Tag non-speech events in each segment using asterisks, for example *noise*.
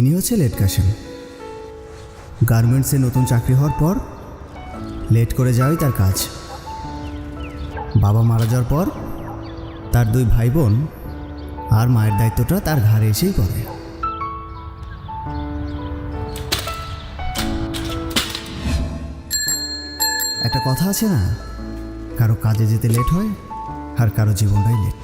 ইনি হচ্ছে লেট কাশেম গার্মেন্টসে নতুন চাকরি হওয়ার পর লেট করে যাওয়াই তার কাজ। বাবা মারা যাওয়ার পর তার দুই ভাই বোন আর মায়ের দায়িত্বটা তার ঘাড়ে এসেই পড়ে। একটা কথা আছে না, কারও কাজে যেতে লেট হয় আর কারও জীবনটাই লেট।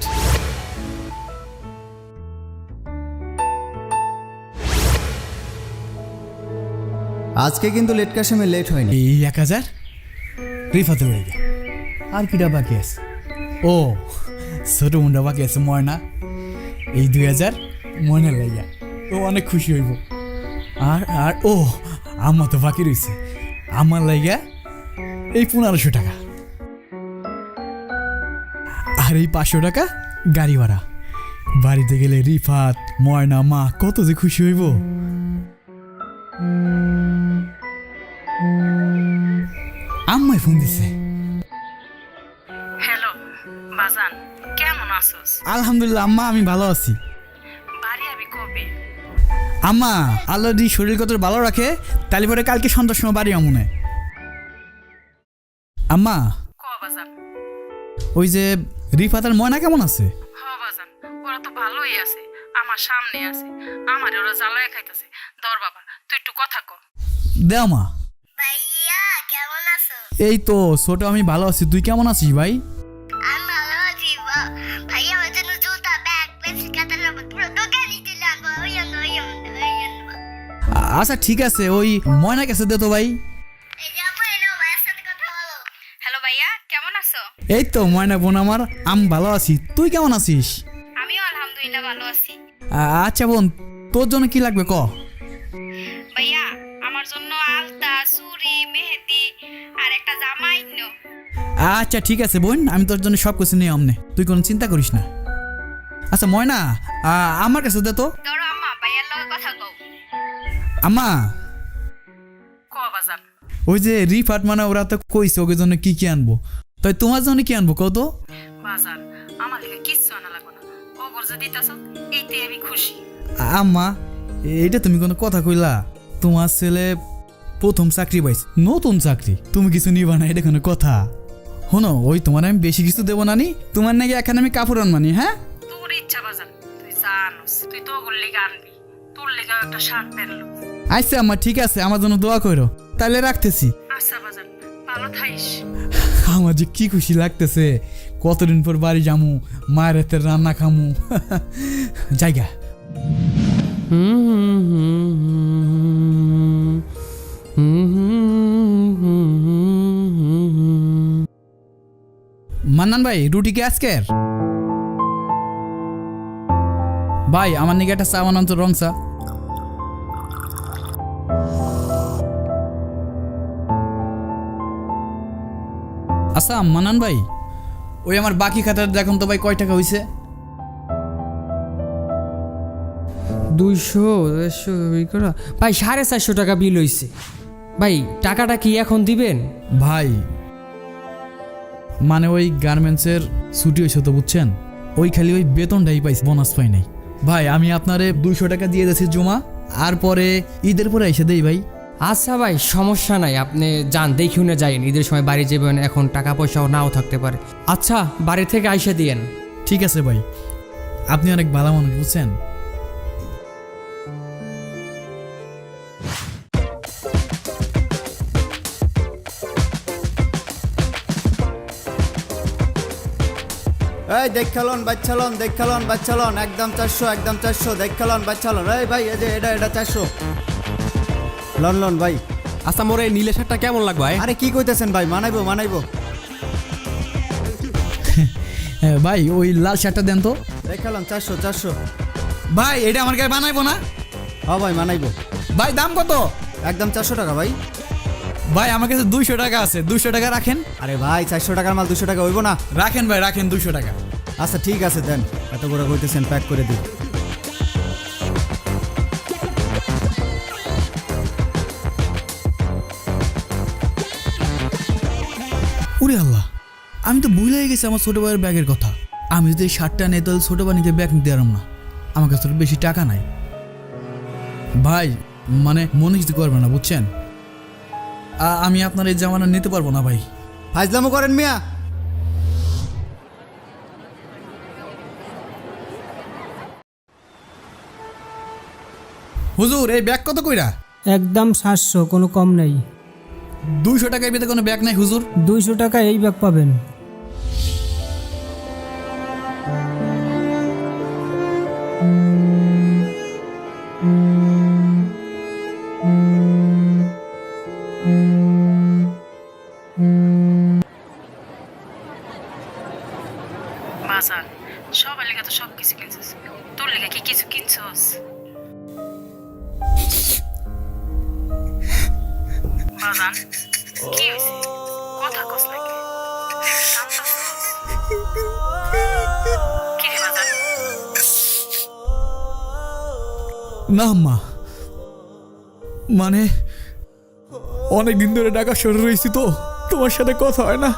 আজকে কিন্তু লেট কাশেমে লেট হয়নি। এই এক হাজার? রিফাতের লেগে আর কিটা বাকি আছে ও, ছোট মুন্ডা বাকি আছে ময়না। এই দুই হাজার ময়নার লাইয়া ও অনেক খুশি হইব। আর আর, ও আমার তো বাকি রয়েছে আমার লাইগা এই পনেরোশো টাকা। আর এই পাঁচশো টাকা গাড়ি ভাড়া। বাড়িতে গেলে রিফাত, ময়না, মা, কত যে খুশি হইব। আম্মাই ফোন দিছে। হ্যালো বাজান কেমন আছোস? আলহামদুলিল্লাহ আম্মা আমি ভালো আছি। বাড়ি আবি কবে? আম্মা আল্লাহ যদি শরীর কত ভালো রাখে তাহলে পরে কালকে সন্ধ্যার সময় বাড়ি আমনে আম্মা ক বাজান? ওই যে রিফাত আর ময়না কেমন আছে? হ বাজান ওরা তো ভালোই আছে আমার সামনে আছে আমার ওরা জ্বালায় খাইতেছে। দর বাবা তুই একটু কথা ক। দেও মা এই তো ছোট আমি ভালো আছি। তুই কেমন আছিস ভাই? আমি ভালো আছি বা- আমার জন্য জুতা ব্যাগ পেন্সিল কাটার রবার পুরো দোকানই দিলে ওই ওই আনব ওই আনব আ- আচ্ছা ঠিক আছে ওই ময়না কাছে দে তো ভাই। হ্যালো ভাইয়া কেমন আছো? এই তো ময়না বোন আমার আমি ভালো আছি। তুই কেমন আছিস? আমিও আলহামদুলিল্লাহ ভালো আছি। আচ্ছা বোন তোর জন্য কি লাগবে ক? ভাইয়া আমার জন্য আলতা চুড়ি মেহেদি আর একটা জামা আচ্ছা ঠিক আছে বোন আমি তোর জন্য সব কিছু নিয়ে আমনে তুই কোনো চিন্তা করিস না। আচ্ছা ময়না আ, আমার কাছে দে তো। ধরো আম্মা ভাইয়ার লগে কথা কও। আম্মা। ওই যে রিফাট মানে ওরা তো কইছে ওকে জন্য কি কি আনব। তাই তোমার জন্য কি আনব কত বাজান আমার লেগে কিচ্ছু আনা লাগবে না। ওগর যে দিতেছ এইতে আমি খুশি। আম্মা এইটা তুমি কোনো কথা কইলা। তোমার ছেলে প্রথম চাকরি পাইছে। নতুন চাকরি? তুমি কিছু নিবা না এটা কোনো কথা। শোনো ওই তোমার আমি বেশি কিছু দেবো না নি। তোমার নাকি এখানে আমি কাপড় আনবানি হ্যাঁ? তোর ইচ্ছা বাজান তুই জানোস তুই তো ওগুর লেগে আনবি। তোর লেগে একটা শার্ট প্যান্টলো আচ্ছা আম্মা ঠিক আছে আমার জন্য দোয়া করো। তাহলে রাখতেছি। আচ্ছা বাজান ভালো থাইস আমার যে কি খুশি লাগতেছে কতদিন পর বাড়ি যামু মায়ের হাতের রান্না খামু। *laughs* জায়গা। মান্নান ভাই রুটি কি আজকের? ভাই আমার নিকে একটা চা বানান তো রং চা। আচ্ছা মানান ভাই ওই আমার বাকি খাতার দেখুন তো ভাই কয় টাকা হইছে? দুইশো দেড়শো এই করা। ভাই সাড়ে চারশো টাকা বিল হইছে। ভাই টাকাটা কি এখন দিবেন? ভাই মানে ওই গার্মেন্টসের ছুটি হয়েছে তো বুঝছেন? ওই খালি ওই বেতনটাই পাইছি বোনাস পাই নাই। ভাই আমি আপনারে দুইশো টাকা দিয়ে দিয়েছি জমা আর পরে ঈদের পরে এসে দেই ভাই। আচ্ছা ভাই সমস্যা নাই আপনি যান দেখি না যাইন। ঈদের সময় বাড়ি যাবেন এখন টাকা পয়সাও নাও থাকতে পারে। আচ্ছা বাড়ি থেকে আইসা দিয়েন। ঠিক আছে ভাই। আপনি অনেক ভালো মানুষ বুঝছেন? এই দেখ খেলন বাচ্চালন দেখ খেলন বাচ্চালন। একদম চারশো একদম চারশো দেখ খেলন বাচ্চালন। এই ভাই এই যে এটা এটা চারশো। লন লন ভাই। আচ্ছা মোর নীলে শার্টটা কেমন লাগবে ভাই? আরে কি কইতেছেন ভাই? মানাইবো মানাইবো। হ্যাঁ, ভাই ওই লাল শার্টটা দেন তো। দেখ খেলন চারশো চারশো। ভাই এটা আমার গায়ে বানাইবো না? হ ভাই মানাইবো। ভাই দাম কত? একদম চারশো টাকা ভাই। ভাই আমার কাছে দুইশো টাকা আছে। দুইশো টাকা রাখেন। আরে ভাই চারশো টাকার মাল দুশো টাকা হইবো না। রাখেন ভাই রাখেন দুইশো টাকা। আচ্ছা ঠিক আছে দেন। এত করে কইতেছেন প্যাক করে দিই উরে আল্লাহ আমি তো ভুলে গেছি আমার ছোট ভাইয়ের ব্যাগের কথা। আমি যদি এই শার্টটা নেই তাহলে ছোট ভাইকে ব্যাগ নিতে পারলাম না। আমার কাছে বেশি টাকা নাই। ভাই মানে মনে কিছু করবে না বুঝছেন? আমি আপনার এই জামানা নিতে পারব না ভাই। ফাজলামো করেন মিয়া। হুজুর এই ব্যাগ কত কইরা? একদম সাতশো কোনো কম নেই। দুইশো টাকার ভিতরে কোনো ব্যাগ নাই হুজুর? দুইশো টাকা এই ব্যাগ পাবেন। বাজার সবার লেগে তো সব কিছু কিনছিস। তোর লেগে কি কিছু কিনছস? কি কথা কস লাগে না আম্মা মানে অনেক দিন ধরে ঢাকা শহরে রয়েছি তো তোমার সাথে কথা হয় না।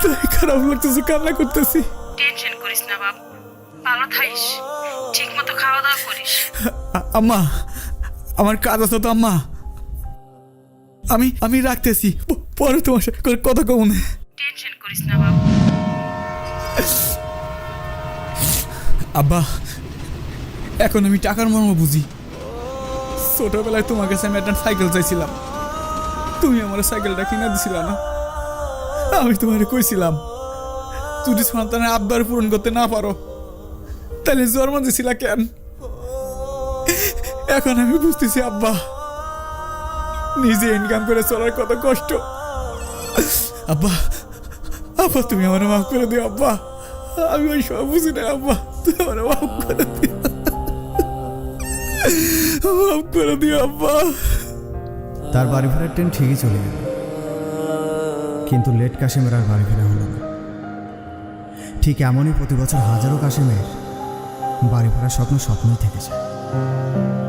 তাই খারাপ লাগতেছে কান্না করতেছি। টেনশন করিস না বাপ। ভালো থাইস ঠিক মতো খাওয়া দাওয়া করিস। আম্মা আমার কাজ আছে তো আম্মা। আমি আমি রাখতেছি। পরে তোমার কথা কমনে টেনশন করিস না আব্বা এখন আমি টাকার মর্ম বুঝি। ছোটবেলায় তোমার কাছে আমি একটা সাইকেল চাইছিলাম। তুমি আমার সাইকেলটা কিনা দিছিল না। আমি তোমার কইছিলাম যদি সন্তানের আবদার পূরণ করতে না পারো তাহলে জন্ম দিছিলা কেন? এখন আমি বুঝতেছি আব্বা। নিজে ইনকাম করে চলার কত কষ্ট। আব্বা আব্বা, তুমি আমার মাফ করে দিও, আব্বা। আমি ওই সব বুঝি না, আব্বা। তুমি আমার মাফ করে দিও। মাফ করে দিও, আব্বা। তার বাড়ি ফেরার ট্রেন ঠিকই চলে গেল। কিন্তু লেট কাশেমের আর বাড়ি ফেরা হলো না। ঠিক এমনই প্রতি বছর হাজারো কাশেমের বাড়ি ফেরার স্বপ্ন স্বপ্নই থেকে যায়।